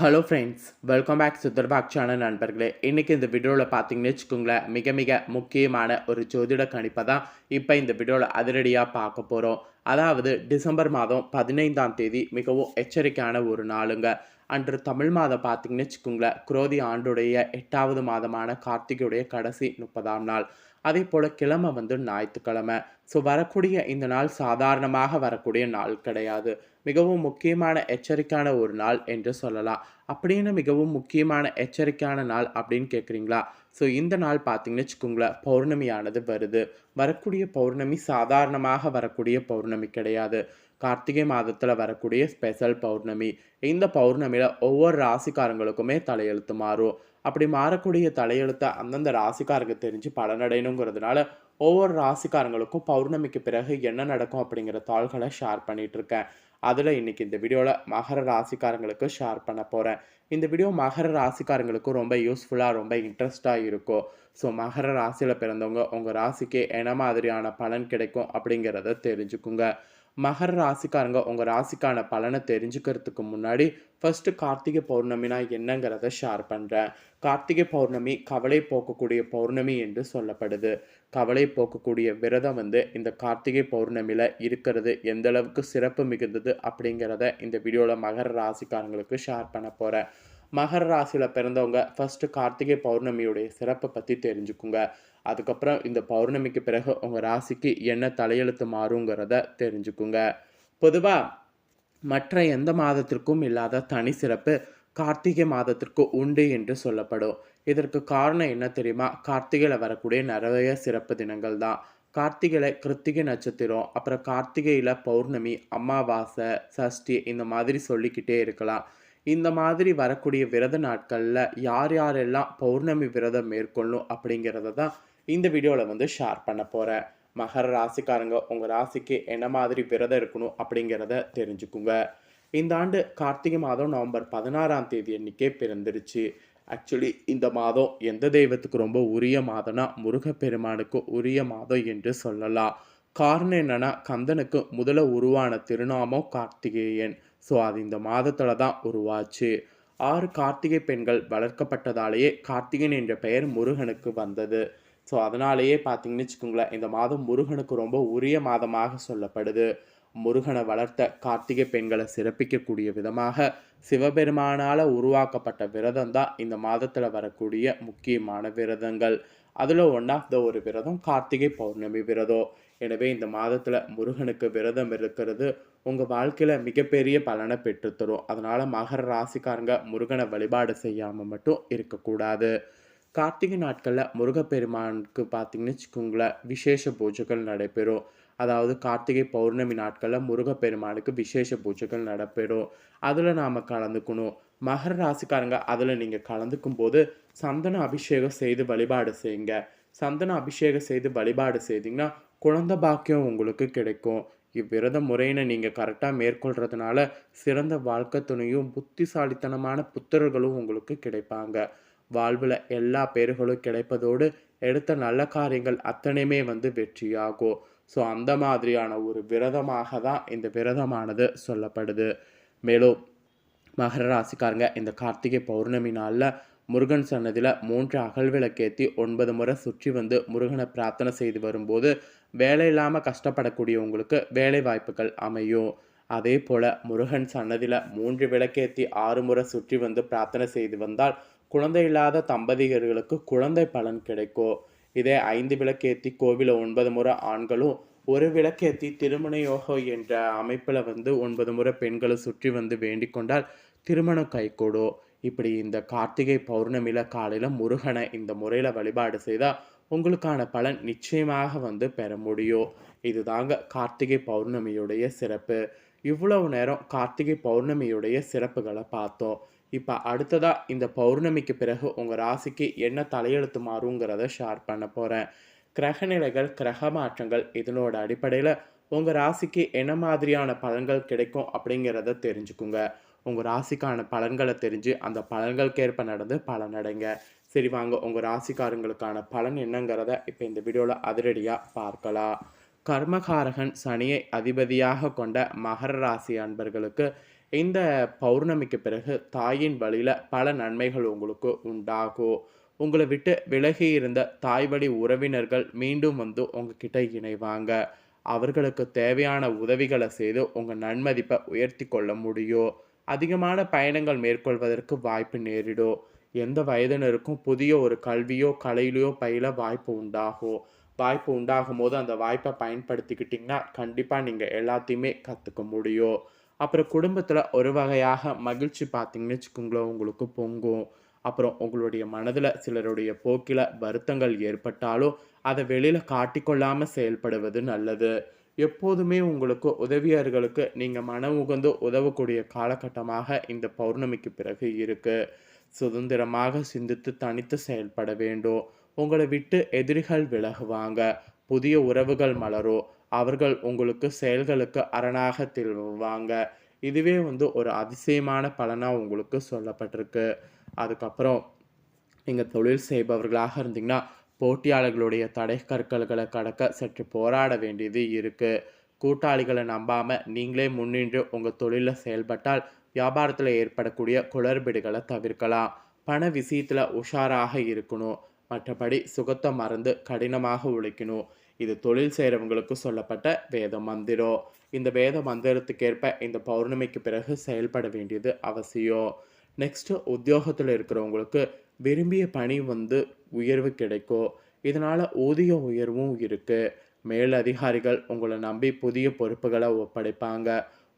Hello friends welcome back சுத்தர்பாக் channel நண்பர்களே. இன்றைக்கி இந்த வீடியோவில் பார்த்தீங்கன்னு வச்சுக்கோங்களேன் மிக மிக முக்கியமான ஒரு ஜோதிட கணிப்பை தான் இப்போ இந்த வீடியோவில் அதிரடியாக பார்க்க போகிறோம் அதாவது டிசம்பர் மாதம் பதினைந்தாம் தேதி மிகவும் எச்சரிக்கையான ஒரு நாளுங்க. அன்று தமிழ் மாதம் பார்த்தீங்கன்னு வச்சுக்கோங்களேன் குரோதி ஆண்டுடைய எட்டாவது மாதமான கார்த்திகையுடைய கடைசி முப்பதாம் நாள். அதே போல் கிழமை வந்து ஞாயிற்றுக்கிழமை. ஸோ வரக்கூடிய இந்த நாள் சாதாரணமாக வரக்கூடிய நாள் கிடையாது. மிகவும் முக்கியமான எச்சரிக்கையான ஒரு நாள் என்று சொல்லலாம். அப்படின்னு மிகவும் முக்கியமான எச்சரிக்கையான நாள் அப்படின்னு கேட்குறீங்களா ஸோ இந்த நாள் பார்த்தீங்கன்னு வச்சுக்கோங்களேன் பௌர்ணமியானது வருது. வரக்கூடிய பௌர்ணமி சாதாரணமாக வரக்கூடிய பௌர்ணமி கிடையாது. கார்த்திகை மாதத்தில் வரக்கூடிய ஸ்பெஷல் பௌர்ணமி. இந்த பௌர்ணமியில் ஒவ்வொரு ராசிக்காரங்களுக்குமே தலையெழுத்து மாறும். அப்படி மாறக்கூடிய தலையெழுத்தை அந்தந்த ராசிக்காரங்க தெரிஞ்சு பலனடையணுங்கிறதுனால ஒவ்வொரு ராசிக்காரங்களுக்கும் பௌர்ணமிக்கு பிறகு என்ன நடக்கும் அப்படிங்கிற தாள்களை ஷேர் பண்ணிட்டு இருக்கேன் அதில் இன்னைக்கு இந்த வீடியோவில் மகர ராசிக்காரங்களுக்கு ஷேர் பண்ண போகிறேன் இந்த வீடியோ மகர ராசிக்காரங்களுக்கும் ரொம்ப யூஸ்ஃபுல்லாக ரொம்ப இன்ட்ரெஸ்டாக இருக்கும். ஸோ மகர ராசியில் பிறந்தவங்க உங்கள் ராசிக்கு என்ன மாதிரியான பலன் கிடைக்கும் அப்படிங்கிறத தெரிஞ்சுக்குங்க. மகர ராசிக்காரங்க உங்கள் ராசிக்கான பலனை தெரிஞ்சுக்கிறதுக்கு முன்னாடி ஃபஸ்ட்டு கார்த்திகை பௌர்ணமினா என்னங்கிறத ஷேர் பண்ணுறேன் கார்த்திகை பௌர்ணமி கவலை போக்கக்கூடிய பௌர்ணமி என்று சொல்லப்படுது. கவலை போக்கக்கூடிய விரதம் வந்து இந்த கார்த்திகை பௌர்ணமியில் இருக்கிறது. எந்த அளவுக்கு சிறப்பு மிகுந்தது அப்படிங்கிறத இந்த வீடியோவில் மகர ராசிக்காரங்களுக்கு ஷேர் பண்ண போகிறேன் மகர ராசியில் பிறந்தவங்க ஃபஸ்ட்டு கார்த்திகை பௌர்ணமியுடைய சிறப்பை பற்றி தெரிஞ்சுக்குங்க. அதுக்கப்புறம் இந்த பௌர்ணமிக்கு பிறகு உங்கள் ராசிக்கு என்ன தலையெழுத்து மாறுங்கிறத தெரிஞ்சுக்குங்க. பொதுவாக மற்ற எந்த மாதத்திற்கும் இல்லாத தனி சிறப்பு கார்த்திகை மாதத்திற்கு உண்டு என்று சொல்லப்படும். இதற்கு காரணம் என்ன தெரியுமா? கார்த்திகையில் வரக்கூடிய நிறைய சிறப்பு தினங்கள் தான். கார்த்திகையில் கிருத்திகை நட்சத்திரம் அப்புறம் கார்த்திகையில் பௌர்ணமி அமாவாசை சஷ்டி இந்த மாதிரி சொல்லிக்கிட்டே இருக்கலாம். இந்த மாதிரி வரக்கூடிய விரத நாட்களில் யார் யாரெல்லாம் பௌர்ணமி விரதம் மேற்கொள்ளும் அப்படிங்கிறத தான் இந்த வீடியோவில் வந்து ஷேர் பண்ண போகிறேன் மகர ராசிக்காரங்க உங்கள் ராசிக்கு என்ன மாதிரி விரதம் இருக்கணும் அப்படிங்கிறத தெரிஞ்சுக்குங்க. இந்த ஆண்டு கார்த்திகை மாதம் நவம்பர் பதினாறாம் தேதி அன்றைக்கே பிறந்துருச்சு. ஆக்சுவலி இந்த மாதம் எந்த தெய்வத்துக்கு ரொம்ப உரிய மாதம்னா முருகப்பெருமானுக்கு உரிய மாதம் என்று சொல்லலாம். காரணம் என்னன்னா கந்தனுக்கு முதல உருவான திருநாமம் கார்த்திகேயன். ஸோ அது இந்த மாதத்தில் தான் உருவாச்சு. ஆறு கார்த்திகை பெண்கள் வளர்க்கப்பட்டதாலேயே கார்த்திகன் என்ற பெயர் முருகனுக்கு வந்தது. ஸோ அதனாலேயே பார்த்தீங்கன்னு வச்சுக்கோங்களேன் இந்த மாதம் முருகனுக்கு ரொம்ப உரிய மாதமாக சொல்லப்படுது. முருகனை வளர்த்த கார்த்திகை பெண்களை சிறப்பிக்கக்கூடிய விதமாக சிவபெருமானால் உருவாக்கப்பட்ட விரதம் தான் இந்த மாதத்தில் வரக்கூடிய முக்கியமான விரதங்கள். அதில் ஒன் ஆஃப் த ஒரு விரதம் கார்த்திகை பௌர்ணமி விரதம். எனவே இந்த மாதத்தில் முருகனுக்கு விரதம் இருக்கிறது உங்கள் வாழ்க்கையில் மிகப்பெரிய பலனை பெற்றுத்தரும். அதனால் மகர ராசிக்காரங்க முருகனை வழிபாடு செய்யாமல் மட்டும் இருக்கக்கூடாது. கார்த்திகை நாட்களில் முருகப்பெருமானுக்கு பார்த்தீங்கன்னு வச்சுக்கோங்களேன் விசேஷ பூஜைகள் நடைபெறும். அதாவது கார்த்திகை பௌர்ணமி நாட்களில் முருகப்பெருமானுக்கு விசேஷ பூஜைகள் நடைபெறும். அதில் நாம் கலந்துக்கணும். மகர ராசிக்காரங்க அதில் நீங்கள் கலந்துக்கும் போது சந்தன அபிஷேகம் செய்து வழிபாடு செய்யுங்க. சந்தன அபிஷேகம் செய்து வழிபாடு செய்தீங்கன்னா குழந்த பாக்கியம் உங்களுக்கு கிடைக்கும். இவ்விரத முறையினை நீங்கள் கரெக்டாக மேற்கொள்கிறதுனால சிறந்த வாழ்க்கை துணையும் புத்திசாலித்தனமான புத்தர்களும் உங்களுக்கு கிடைப்பாங்க. வாழ்வில் எல்லா பேர்களும் கிடைப்பதோடு எடுத்த நல்ல காரியங்கள் அத்தனையுமே வந்து வெற்றியாகும். ஸோ அந்த மாதிரியான ஒரு விரதமாக தான் இந்த விரதமானது சொல்லப்படுது. மேலும் மகர ராசிக்காரங்க. இந்த கார்த்திகை பௌர்ணமி நாளில் முருகன் சன்னதியில் மூன்று அகல் விளக்கேற்றி ஒன்பது முறை சுற்றி வந்து முருகனை பிரார்த்தனை செய்து வரும்போது வேலை இல்லாமல் கஷ்டப்படக்கூடியவங்களுக்கு வேலை வாய்ப்புகள் அமையும். அதே போல் முருகன் சன்னதியில் மூன்று விளக்கேற்றி ஆறு முறை சுற்றி வந்து பிரார்த்தனை செய்து வந்தால் குழந்தை இல்லாத தம்பதியர்களுக்கு குழந்தை பலன் கிடைக்கும். இதே ஐந்து விளக்கேற்றி கோவிலில் ஒன்பது முறை ஆண்களும் ஒரு விளக்கேற்றி திருமண யோகம் என்ற அமைப்பில் வந்து ஒன்பது முறை பெண்களை சுற்றி வந்து வேண்டிக் கொண்டால் திருமணம் கைகூடும் இப்படி இந்த கார்த்திகை பௌர்ணமியில் காலையில் முருகனை இந்த முறையில் வழிபாடு செய்தால் உங்களுக்கான பலன் நிச்சயமாக வந்து பெற முடியும். இதுதாங்க கார்த்திகை பௌர்ணமியுடைய சிறப்பு. இவ்வளவு நேரம் கார்த்திகை பௌர்ணமியுடைய சிறப்புகளை பார்த்தோம். இப்போ அடுத்ததாக இந்த பௌர்ணமிக்கு பிறகு உங்கள் ராசிக்கு என்ன தலையெழுத்து மாறுங்கிறத ஷேர் பண்ண போகிறேன் கிரகநிலைகள் கிரக மாற்றங்கள் இதனோட அடிப்படையில் உங்கள் ராசிக்கு என்ன மாதிரியான பலன்கள் கிடைக்கும் அப்படிங்கிறத தெரிஞ்சுக்குங்க. உங்கள் ராசிக்கான பலன்களை தெரிஞ்சு அந்த பலன்களுக்கேற்ப நடந்து பலனடைங்க சரி வாங்க. உங்கள் ராசிக்காரங்களுக்கான பலன் என்னங்கிறத இப்போ இந்த வீடியோவில் அதிரடியாக பார்க்கலாம். கர்மகாரகன் சனியை அதிபதியாக கொண்ட மகர ராசி அன்பர்களுக்கு இந்த பௌர்ணமிக்கு பிறகு தாயின் வழியில் பல நன்மைகள் உங்களுக்கு உண்டாகும். உங்களை விட்டு விலகி இருந்த தாய் வழி உறவினர்கள் மீண்டும் வந்து உங்ககிட்ட இணைவாங்க. அவர்களுக்கு தேவையான உதவிகளை செய்து உங்கள் நன்மதிப்பை உயர்த்தி கொள்ள முடியும். அதிகமான பயணங்கள் மேற்கொள்வதற்கு வாய்ப்பு நேரிடும் எந்த வயதினருக்கும் புதிய ஒரு கல்வியோ கலையிலையோ பயில வாய்ப்பு உண்டாகும் வாய்ப்பு உண்டாகும் போது அந்த வாய்ப்பை பயன்படுத்திக்கிட்டிங்கன்னா கண்டிப்பாக நீங்கள் எல்லாத்தையுமே கற்றுக்க முடியும். அப்புறம் குடும்பத்தில் ஒரு வகையாக மகிழ்ச்சி பார்த்தீங்கன்னு வச்சுக்கோங்களேன் உங்களுக்கு பொங்கும். அப்புறம் உங்களுடைய மனதில் சிலருடைய போக்கில் வருத்தங்கள் ஏற்பட்டாலும் அதை வெளியில் காட்டிக்கொள்ளாமல் செயல்படுவது நல்லது. எப்போதுமே உங்களுக்கு உதவியர்களுக்கு நீங்கள் மன உகந்து உதவக்கூடிய காலகட்டமாக இந்த பௌர்ணமிக்கு பிறகு இருக்குது சுதந்திரமாக சிந்தித்து தனித்து செயல்பட வேண்டும். உங்களை விட்டு எதிரிகள் விலகுவாங்க. புதிய உறவுகள் மலரும். அவர்கள் உங்களுக்கு செயல்களுக்கு அரணாக திகழ்வாங்க. இதுவே வந்து ஒரு அதிசயமான பலனாக உங்களுக்கு சொல்லப்பட்டிருக்கு. அதுக்கப்புறம் நீங்கள் தொழில் செய்பவர்களாக இருந்தீங்கன்னா போட்டியாளர்களுடைய தடை கற்கள்களை கடக்க சற்று போராட வேண்டியது இருக்குது கூட்டாளிகளை நம்பாமல் நீங்களே முன்னின்று உங்கள் தொழிலில் செயல்பட்டால் வியாபாரத்தில் ஏற்படக்கூடிய குளறுபடிகளை தவிர்க்கலாம். பண விஷயத்தில் உஷாராக இருக்கணும். மற்றபடி சுகத்தை மறந்து கடினமாக உழைக்கணும். இது தொழில் செய்கிறவங்களுக்கு சொல்லப்பட்ட வேத மந்திரம். இந்த வேத மந்திரத்துக்கேற்ப இந்த பௌர்ணமிக்கு பிறகு செயல்பட வேண்டியது அவசியம். நெக்ஸ்ட்டு உத்தியோகத்தில் இருக்கிறவங்களுக்கு விரும்பிய பணி வந்து உயர்வு கிடைக்கும். இதனால் ஊதிய உயர்வும் இருக்குது மேல் அதிகாரிகள் உங்களை நம்பி புதிய பொறுப்புகளை ஒப்படைப்பாங்க.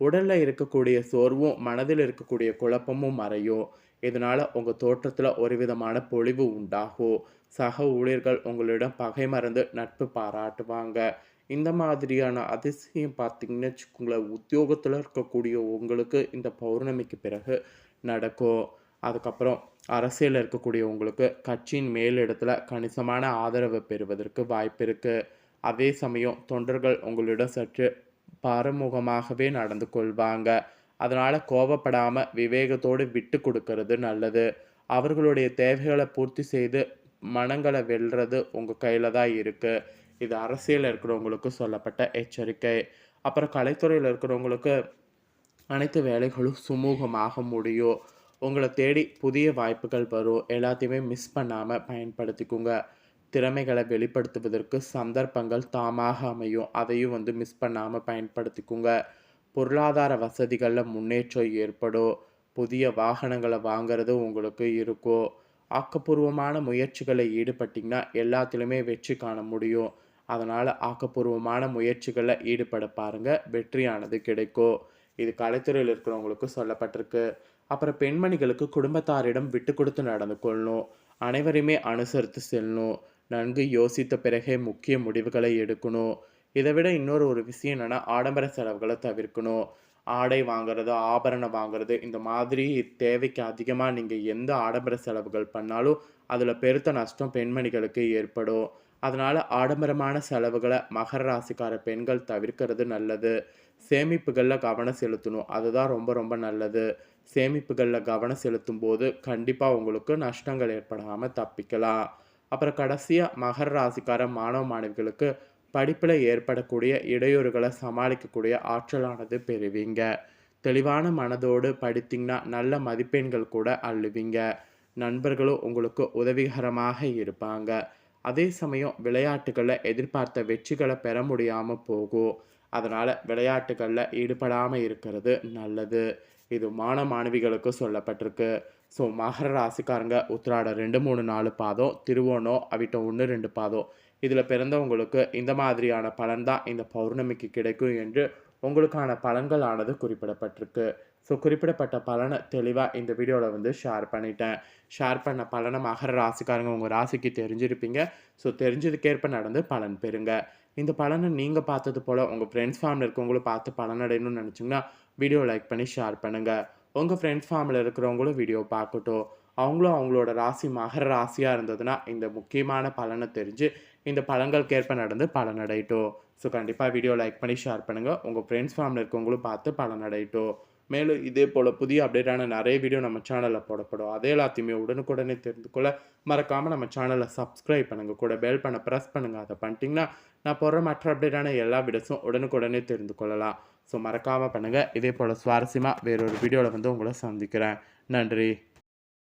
உடலில் இருக்கக்கூடிய சோர்வும் மனதில் இருக்கக்கூடிய குழப்பமும் மறையும். இதனால் உங்கள் தோற்றத்தில் ஒரு விதமான பொழிவு உண்டாகும். சக ஊழியர்கள் உங்களிடம் பகை மறந்து நட்பு பாராட்டுவாங்க. இந்த மாதிரியான அதிசயம் பார்த்தீங்கன்னு வச்சுக்கோங்களேன் உத்தியோகத்தில் இருக்கக்கூடிய உங்களுக்கு இந்த பௌர்ணமிக்கு பிறகு நடக்கும் அதுக்கப்புறம் அரசியலில் இருக்கக்கூடியவங்களுக்கு கட்சியின் மேலிடத்தில் கணிசமான ஆதரவு பெறுவதற்கு வாய்ப்பு இருக்குது அதே சமயம் தொண்டர்கள் உங்களிடம் சற்று பரமுகமாகவே நடந்து கொள்வாங்க. அதனால் கோபப்படாமல் விவேகத்தோடு விட்டு கொடுக்கறது நல்லது. அவர்களுடைய தேவைகளை பூர்த்தி செய்து மனங்களை வெல்றது உங்கள் கையில் தான் இருக்குது இது அரசியலில் இருக்கிறவங்களுக்கு சொல்லப்பட்ட எச்சரிக்கை. அப்புறம் கலைத்துறையில் இருக்கிறவங்களுக்கு அனைத்து வேலைகளும் சுமூகமாக முடியும் உங்களை தேடி புதிய வாய்ப்புகள் வரும் எல்லாத்தையுமே மிஸ் பண்ணாமல் பயன்படுத்திக்கோங்க. திறமைகளை வெளிப்படுத்துவதற்கு சந்தர்ப்பங்கள் தாமாக அமையும். அதையும் வந்து மிஸ் பண்ணாமல் பயன்படுத்திக்கோங்க. பொருளாதார வசதிகளில் முன்னேற்றம் ஏற்படும் புதிய வாகனங்களை வாங்கிறது உங்களுக்கு இருக்கும் ஆக்கப்பூர்வமான முயற்சிகளை ஈடுபட்டிங்கன்னா எல்லாத்திலுமே வெற்றி காண முடியும் அதனால் ஆக்கப்பூர்வமான முயற்சிகளில் ஈடுபட பாருங்கள் வெற்றியானது கிடைக்கும் இது கலைத்துறையில் இருக்கிறவங்களுக்கு சொல்லப்பட்டிருக்கு. அப்புறம் பெண்மணிகளுக்கு குடும்பத்தாரிடம் விட்டு கொடுத்து நடந்து கொள்ளணும். அனைவரையுமே அனுசரித்து செல்லணும். நன்கு யோசித்த பிறகே முக்கிய முடிவுகளை எடுக்கணும். இதை விட இன்னொரு ஒரு விஷயம் என்னென்னா ஆடம்பர செலவுகளை தவிர்க்கணும். ஆடை வாங்குறது ஆபரணம் வாங்குறது இந்த மாதிரி தேவைக்கு அதிகமாக நீங்கள் எந்த ஆடம்பர செலவுகள் பண்ணாலும் அதில் பெருத்த நஷ்டம் பெண்மணிகளுக்கு ஏற்படும். அதனால் ஆடம்பரமான செலவுகளை மகர ராசிக்கார பெண்கள் தவிர்க்கிறது நல்லது. சேமிப்புகளில் கவனம் செலுத்தணும். அதுதான் ரொம்ப ரொம்ப நல்லது. சேமிப்புகளில் கவனம் செலுத்தும் போது கண்டிப்பாக உங்களுக்கு நஷ்டங்கள் ஏற்படாமல் தப்பிக்கலாம். அப்புறம் கடைசியாக மகர ராசிக்கார மாணவ மாணவிகளுக்கு படிப்பில் ஏற்படக்கூடிய இடையூறுகளை சமாளிக்கக்கூடிய ஆற்றலானது பெறுவீங்க. தெளிவான மனதோடு படித்தீங்கன்னா நல்ல மதிப்பெண்கள் கூட அள்ளுவீங்க. நண்பர்களும் உங்களுக்கு உதவிகரமாக இருப்பாங்க. அதே சமயம் விளையாட்டுகளில் எதிர்பார்த்த வெற்றிகளை பெற முடியாமல் போகும் அதனால் விளையாட்டுகளில் ஈடுபடாமல் இருக்கிறது நல்லது. இது மாண மாணவிகளுக்கு சொல்லப்பட்டிருக்கு. ஸோ மகர ராசிக்காரங்க உத்திராட ரெண்டு மூணு நாலு பாதம் திருவோணம் அவிட்டம் ஒன்று ரெண்டு பாதம். இதில் பிறந்தவங்களுக்கு இந்த மாதிரியான பலன் தான் இந்த பௌர்ணமிக்கு கிடைக்கும் என்று உங்களுக்கான பலன்களானது குறிப்பிடப்பட்டிருக்கு. ஸோ குறிப்பிடப்பட்ட பலனை தெளிவாக இந்த வீடியோவில் வந்து ஷேர் பண்ணிட்டேன். ஷேர் பண்ண பலனை மகர ராசிக்காரங்க உங்கள் ராசிக்கு தெரிஞ்சிருப்பீங்க. ஸோ தெரிஞ்சதுக்கேற்ப நடந்து பலன் பெறுங்க. இந்த பலனை நீங்கள் பார்த்தது போல் உங்கள் ஃப்ரெண்ட்ஸ் ஃபார்மில் இருக்கவங்களும் பார்த்து பலனடையணும்னு நினச்சிங்கன்னா வீடியோ லைக் பண்ணி ஷேர் பண்ணுங்கள் உங்கள் ஃப்ரெண்ட்ஸ் ஃபார்மில் இருக்கிறவங்களும் வீடியோ பார்க்கட்டும். அவங்களும் அவங்களோட ராசி மகர ராசியாக இருந்ததுன்னா இந்த முக்கியமான பலனை தெரிஞ்சு இந்த பலன்களுக்கேற்ப நடந்து பலனடையட்டும். ஸோ கண்டிப்பாக வீடியோ லைக் பண்ணி ஷேர் பண்ணுங்கள் உங்கள் ஃப்ரெண்ட்ஸ் ஃபேமிலி இருக்கவங்களும் பார்த்து பலனடையட்டும். மேலும் இதே போல் புதிய அப்டேட்டான நிறைய வீடியோ நம்ம சேனலில் போடப்படும். அதே எல்லாத்தையுமே உடனுக்குடனே தெரிந்து கொள்ள மறக்காமல் நம்ம சேனலை சப்ஸ்கிரைப் பண்ணுங்கள் கூட பெல் பண்ண ப்ரெஸ் பண்ணுங்கள் அதை பண்ணிட்டீங்கன்னா நான் போடுற மற்ற அப்டேட்டான எல்லா வீடியோஸும் உடனுக்குடனே தெரிந்து கொள்ளலாம் ஸோ மறக்காமல் பண்ணுங்கள் இதே போல் சுவாரஸ்யமாக வேறொரு வீடியோவில் வந்து உங்களை சந்திக்கிறேன். நன்றி.